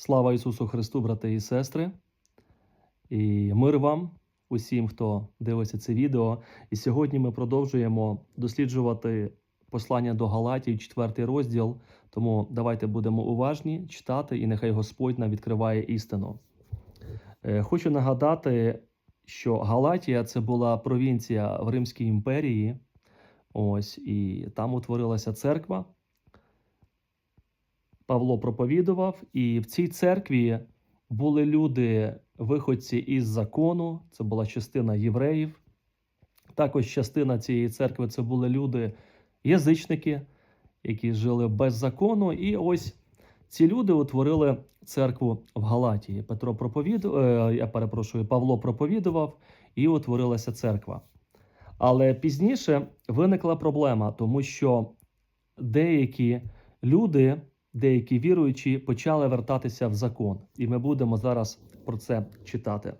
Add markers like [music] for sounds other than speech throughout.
Слава Ісусу Христу, брати і сестри, і мир вам, усім, хто дивиться це відео. І сьогодні ми продовжуємо досліджувати послання до Галатів, четвертий розділ. Тому давайте будемо уважні читати, і нехай Господь нам відкриває істину. Е, Хочу нагадати, що Галатія це була провінція в Римській імперії. Ось і там утворилася церква. Павло проповідував, і в цій церкві були люди, виходці із закону, це була частина євреїв. Також частина цієї церкви це були люди, язичники, які жили без закону. І ось ці люди утворили церкву в Галатії. Петро проповідував, я перепрошую, Павло проповідував і утворилася церква. Але пізніше виникла проблема, тому що деякі люди деякі віруючі почали вертатися в закон, і ми будемо зараз про це читати.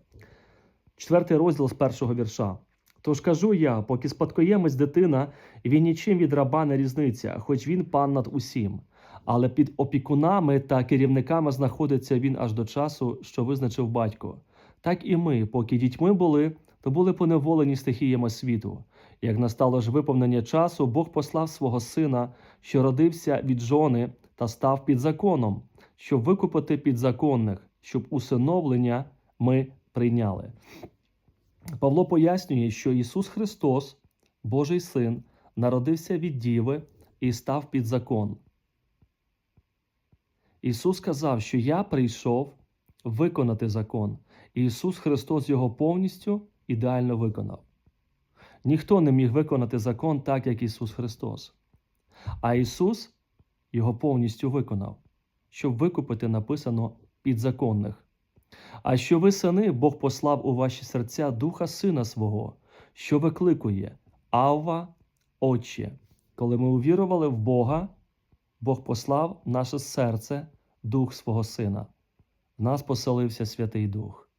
Четвертий розділ з першого вірша. Тож кажу я, поки спадкоємець дитина, він нічим від раба не різниця, хоч він пан над усім. Але під опікунами та керівниками знаходиться він аж до часу, що визначив батько. Так і ми, поки дітьми були, то були поневолені стихіями світу. Як настало ж виповнення часу, Бог послав свого сина, що родився від жони та став під законом, щоб викупити підзаконних, щоб усиновлення ми прийняли. Павло пояснює, що Ісус Христос, Божий Син, народився від Діви і став під закон. Ісус сказав, що я прийшов виконати закон, і Ісус Христос його повністю ідеально виконав. Ніхто не міг виконати закон так, як Ісус Христос. А Ісус його повністю виконав, щоб викупити написано підзаконних. А що ви, сини, Бог послав у ваші серця Духа Сина свого, що викликує Авва, Отче. Коли ми увірували в Бога, Бог послав наше серце Дух свого Сина. В нас поселився Святий Дух.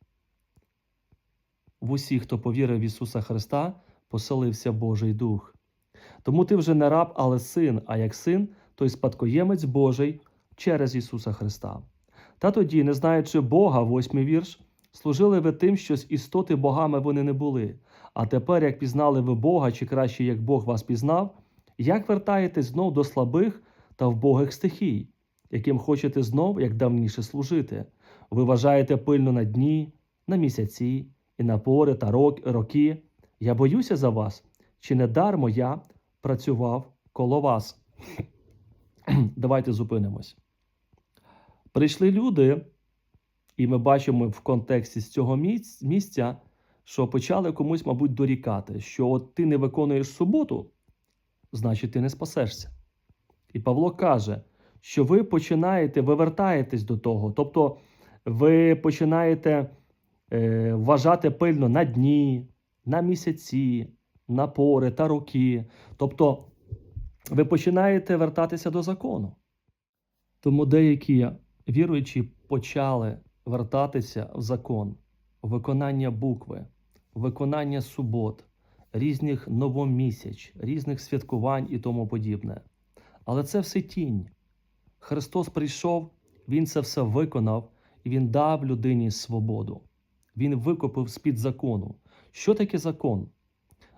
В усіх, хто повірив в Ісуса Христа, поселився Божий Дух. Тому ти вже не раб, але син, а як син, той спадкоємець Божий через Ісуса Христа. Та тоді, не знаючи Бога, восьмий вірш, служили ви тим, що з істоти богами вони не були. А тепер, як пізнали ви Бога, чи краще, як Бог вас пізнав, як вертаєтесь знов до слабих та вбогих стихій, яким хочете знов, як давніше служити? Ви вважаєте пильно на дні, на місяці, і на пори та роки. Я боюся за вас, чи не дармо я працював коло вас. [clears throat] Давайте зупинимось. Прийшли люди, і ми бачимо в контексті з цього місця, що почали комусь, мабуть, дорікати, що от ти не виконуєш суботу, значить, ти не спасешся. І Павло каже, що ви починаєте, ви вертаєтесь до того. Тобто ви починаєте е, вважати пильно на дні, на місяці, на пори та роки. Тобто ви починаєте вертатися до закону. Тому деякі віруючі почали вертатися в закон, виконання букви, виконання субот, різних новомісяч, різних святкувань і тому подібне. Але це все тінь. Христос прийшов, Він це все виконав і Він дав людині свободу. Він викупив з-під закону. Що таке закон?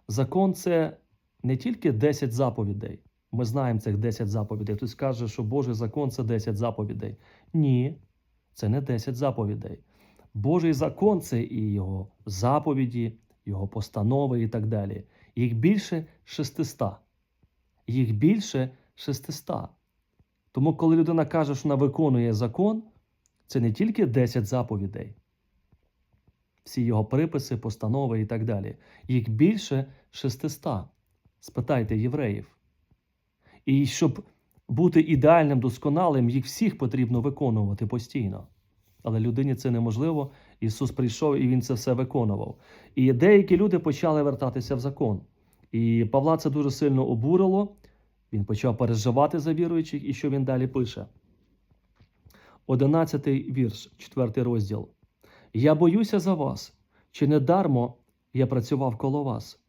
Закон це не тільки 10 заповідей. Ми знаємо цих 10 заповідей. Хтось каже, що Божий закон це 10 заповідей. Ні, це не 10 заповідей. Божий закон це і його заповіді, його постанови і так далі. Їх більше 600. Їх більше 600. Тому, коли людина каже, що вона виконує закон, це не тільки 10 заповідей, всі його приписи, постанови і так далі. Їх більше 600. Спитайте євреїв. І щоб бути ідеальним, досконалим, їх всіх потрібно виконувати постійно. Але людині це неможливо. Ісус прийшов і Він це все виконував. І деякі люди почали вертатися в закон. І Павла це дуже сильно обурило. Він почав переживати за віруючих, і що він далі пише? Одинадцятий вірш, четвертий розділ. Я боюся за вас, чи не дармо я працював коло вас.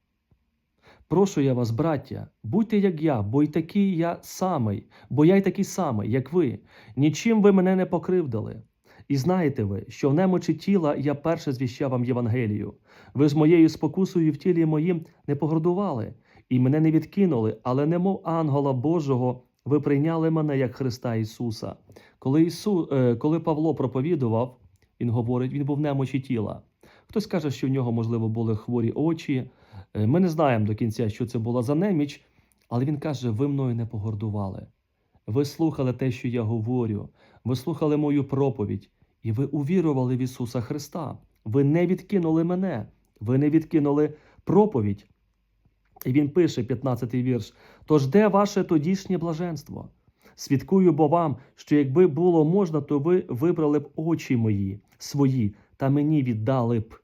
Прошу я вас, браття, будьте як я, бо й такий я самий, бо я й такий самий, як ви. Нічим ви мене не покривдили. І знаєте ви, що в немочі тіла я перше звіщав вам Євангелію. Ви з моєю спокусою в тілі моїм не погордували, і мене не відкинули, але немов ангела Божого ви прийняли мене як Христа Ісуса. Коли, Ісу, е, коли Павло проповідував, він говорить, він був немочі тіла. Хтось каже, що в нього, можливо, були хворі очі. Е, Ми не знаємо до кінця, що це була за неміч, але він каже: ви мною не погордували. Ви слухали те, що я говорю, ви слухали мою проповідь, і ви увірували в Ісуса Христа. Ви не відкинули мене, ви не відкинули проповідь. І він пише, 15-й вірш: Тож де ваше тодішнє блаженство? Свідкую бо вам, що якби було можна, то ви вибрали б очі мої, свої, та мені віддали б.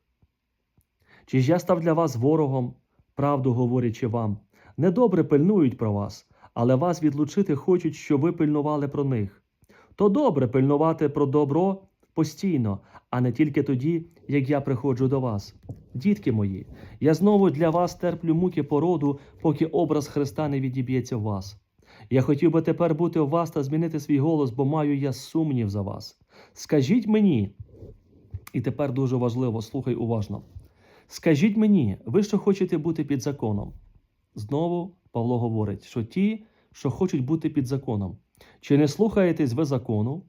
Чи ж я став для вас ворогом, правду говорячи вам, недобре пильнують про вас, але вас відлучити хочуть, щоб ви пильнували про них. То добре пильнувати про добро постійно, а не тільки тоді, як я приходжу до вас. Дітки мої, я знову для вас терплю муки породу, поки образ Христа не відіб'ється в вас. Я хотів би тепер бути у вас та змінити свій голос, бо маю я сумнів за вас. Скажіть мені, і тепер дуже важливо, слухай уважно. Скажіть мені, ви що хочете бути під законом? Знову Павло говорить, що ті, що хочуть бути під законом, чи не слухаєтесь ви закону?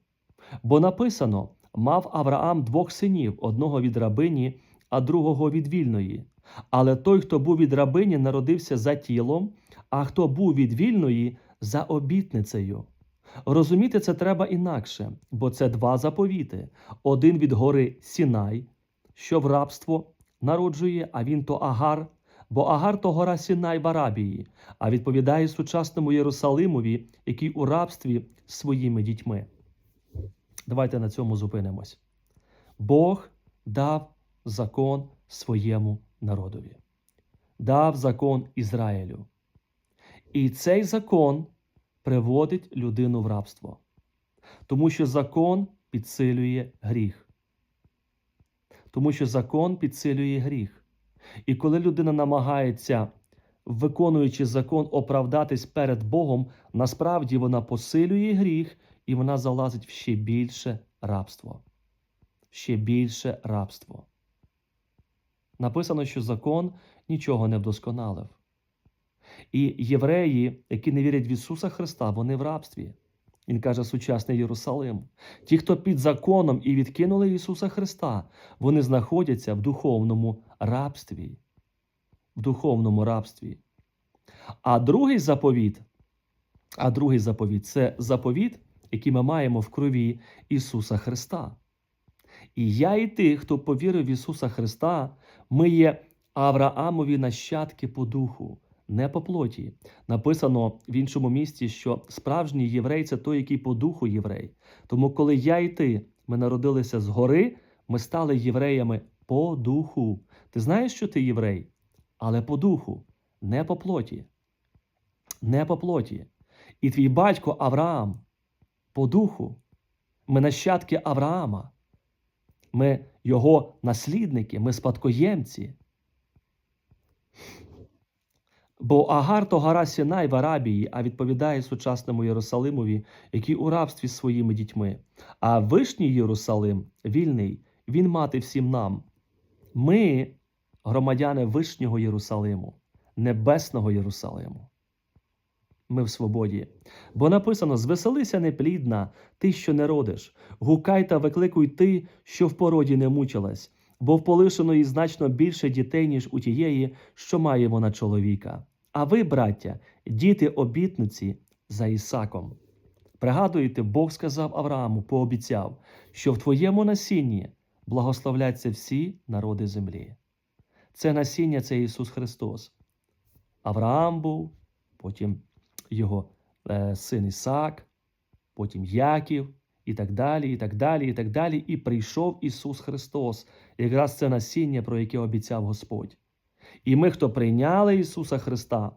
Бо написано: мав Авраам двох синів, одного від рабині, а другого від вільної. Але той, хто був від рабині, народився за тілом, а хто був від вільної за обітницею. Розуміти це треба інакше, бо це два заповіти: один від гори Сінай, що в рабство народжує, а він то Агар, бо Агар то гора Сінай в Арабії, а відповідає сучасному Єрусалимові, який у рабстві своїми дітьми. Давайте на цьому зупинимось. Бог дав закон своєму народові, дав закон Ізраїлю. І цей закон приводить людину в рабство, тому що закон підсилює гріх. Тому що закон підсилює гріх. І коли людина намагається, виконуючи закон, оправдатись перед Богом, насправді вона посилює гріх і вона залазить в ще більше рабство. Ще більше рабство. Написано, що закон нічого не вдосконалив. І євреї, які не вірять в Ісуса Христа, вони в рабстві. Він каже, сучасний Єрусалим. Ті, хто під законом і відкинули Ісуса Христа, вони знаходяться в духовному рабстві. В духовному рабстві. А другий заповіт, а другий заповіт це заповіт, який ми маємо в крові Ісуса Христа. І я, і ти, хто повірив в Ісуса Христа, ми є Авраамові нащадки по духу, не по плоті. Написано в іншому місці, що справжній єврей це той, який по духу єврей. Тому, коли я і ти, ми народилися згори, ми стали євреями по духу. Ти знаєш, що ти єврей, але по духу, не по плоті. Не по плоті. І твій батько Авраам по духу. Ми нащадки Авраама. Ми його наслідники, ми спадкоємці. Бо Агар то гора Сінай в Арабії, а відповідає сучасному Єрусалимові, який у рабстві з своїми дітьми. А вишній Єрусалим, вільний, він мати всім нам. Ми, громадяни Вишнього Єрусалиму, Небесного Єрусалиму. Ми в свободі. Бо написано: звеселися неплідна, ти, що не родиш, гукай та викликуй ти, що в породі не мучилась, бо в полишеної значно більше дітей, ніж у тієї, що має вона чоловіка. А ви, браття, діти обітниці за Ісаком. Пригадуєте, Бог сказав Аврааму, пообіцяв, що в твоєму насінні благословляться всі народи землі. Це насіння це Ісус Христос. Авраам був, потім його е, син Ісак, потім Яків, і так далі, і так далі, і так далі. І прийшов Ісус Христос. Якраз це насіння, про яке обіцяв Господь. І ми, хто прийняли Ісуса Христа,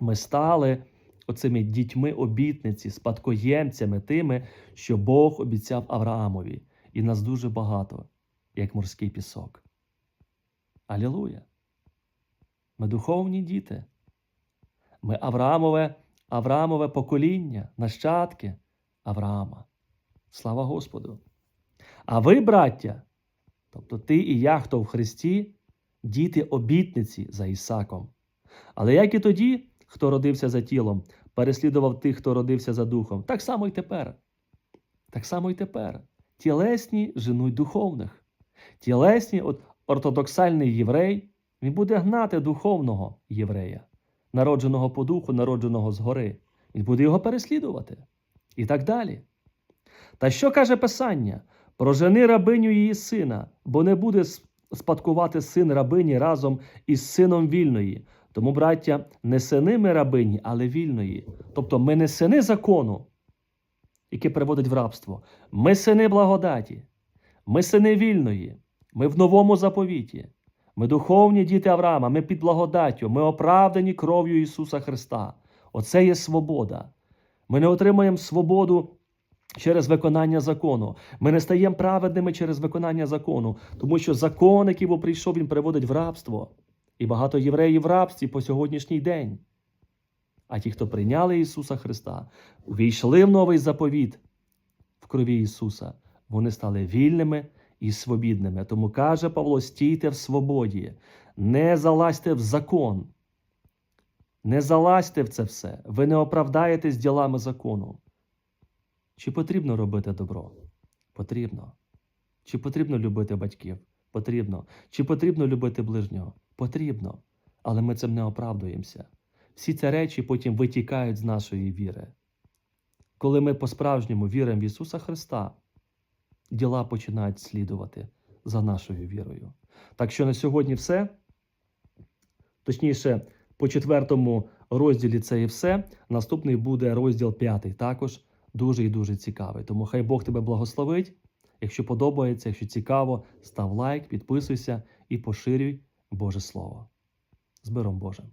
ми стали оцими дітьми обітниці, спадкоємцями тими, що Бог обіцяв Авраамові. І нас дуже багато, як морський пісок. Алілуя! Ми духовні діти. Ми Авраамове, Авраамове покоління, нащадки Авраама. Слава Господу! А ви, браття, тобто ти і я, хто в Христі, діти обітниці за Ісаком. Але як і тоді, хто родився за тілом, переслідував тих, хто родився за духом, так само й тепер. Так само й тепер. Тілесні женуть духовних. Тілесні, от ортодоксальний єврей, він буде гнати духовного єврея, народженого по духу, народженого згори. Він буде його переслідувати. І так далі. Та що каже Писання? Прожени рабиню її сина, бо не буде спадкувати син рабині разом із сином вільної. Тому, браття, не сини ми рабині, але вільної. Тобто ми не сини закону, яке приводить в рабство. Ми сини благодаті, ми сини вільної, ми в новому заповіті. Ми духовні діти Авраама, ми під благодаттю, ми оправдані кров'ю Ісуса Христа. Оце є свобода. Ми не отримуємо свободу через виконання закону. Ми не стаємо праведними через виконання закону, тому що закон, який бо прийшов, він приводить в рабство. І багато євреїв в рабстві по сьогоднішній день. А ті, хто прийняли Ісуса Христа, увійшли в новий заповіт в крові Ісуса, вони стали вільними і свобідними. Тому каже Павло: стійте в свободі, не залазьте в закон. Не залазьте в це все. Ви не оправдаєтесь ділами закону. Чи потрібно робити добро? Потрібно. Чи потрібно любити батьків? Потрібно. Чи потрібно любити ближнього? Потрібно. Але ми цим не оправдуємося. Всі ці речі потім витікають з нашої віри. Коли ми по-справжньому віримо в Ісуса Христа, діла починають слідувати за нашою вірою. Так що на сьогодні все. Точніше, по четвертому розділі це і все. Наступний буде розділ п'ятий, також дуже і дуже цікавий. Тому хай Бог тебе благословить. Якщо подобається, якщо цікаво, став лайк, підписуйся і поширюй Боже Слово. З миром Божим!